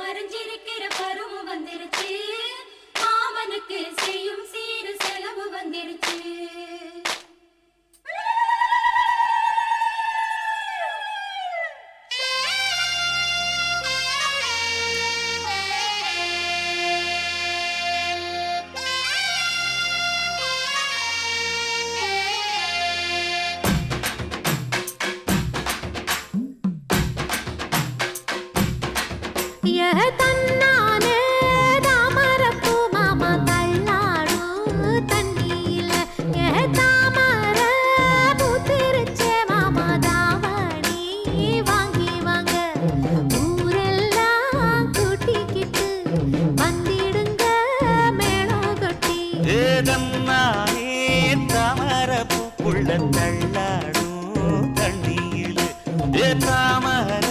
மறைஞ்சிருக்கிற பருவம் வந்துருச்சு. மாமனுக்கு சே താമര പൂക്കുള്ള തള്ളാടും തണ്ണിയിൽ താമര